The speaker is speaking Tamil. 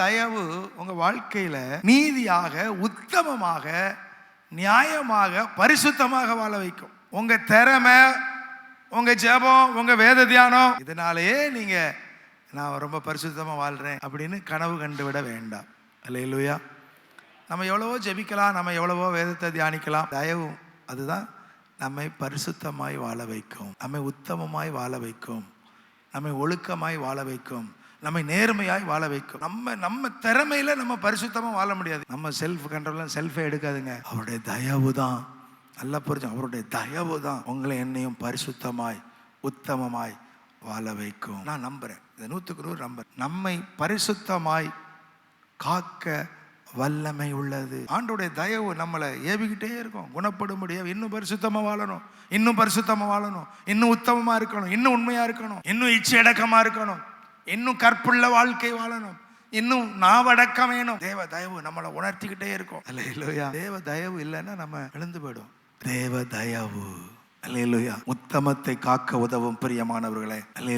தயவு உங்கள் வாழ்க்கையில் நீதியாக உத்தமமாக நியாயமாக பரிசுத்தமாக வாழ வைக்கும். உங்கள் திறமை உங்கள் ஜெபம் உங்கள் வேத தியானம் இதனாலேயே நீங்கள் நான் ரொம்ப பரிசுத்தமாக வாழ்கிறேன் அப்படின்னு கனவு கண்டு விட வேண்டாம். இல்லையா நம்ம எவ்வளவோ ஜெபிக்கலாம் நம்ம எவ்வளவோ வேதத்தை தியானிக்கலாம். தயவு அதுதான் நம்மை பரிசுத்தமாய் வாழ வைக்கும். நம்மை உத்தமமாய் வாழ வைக்கும். நம்மை ஒழுக்கமாய் வாழ வைக்கும். நம்மை நேர்மையாய் வாழ வைக்கும். நம்ம நம்ம திறமையில நம்ம பரிசுத்தமா வாழ முடியாது. நம்ம செல்ஃப் கண்ட்ரோல் செல்ஃபே எடுக்காதுங்க. அவருடைய தயவு தான். நல்லா புரிஞ்சு அவருடைய தயவு தான் உங்களை என்னையும் பரிசுத்தமாய் உத்தமமாய் வாழ வைக்கும். நான் நம்புறேன். இந்த நூற்றுக்கு நூறு நம்புறேன். நம்மை பரிசுத்தமாய் காக்க வல்லமை உள்ளது. ஆண்டோடைய தயவு நம்மளை ஏவிக்கிட்டே இருக்கும். குணப்படும்படியாக இன்னும் பரிசுத்தமாக வாழணும். இன்னும் பரிசுத்தமாக வாழணும். இன்னும் உத்தமமாக இருக்கணும். இன்னும் உண்மையாக இருக்கணும். இன்னும் இச்சையடக்கமா இருக்கணும். இன்னும் கற்புள்ள வாழ்க்கை வாழணும். இன்னும் நாவடக்கம் வேணும் தேவ தயவு நம்மளை உணர்த்திக்கிட்டே இருக்கும். அல்ல இல்லையா தேவ தயவு இல்லைன்னா நம்ம எழுந்து போயிடும் தேவ தயவு. அல்ல உத்தமத்தை காக்க உதவும் பிரியமானவர்களே. அல்ல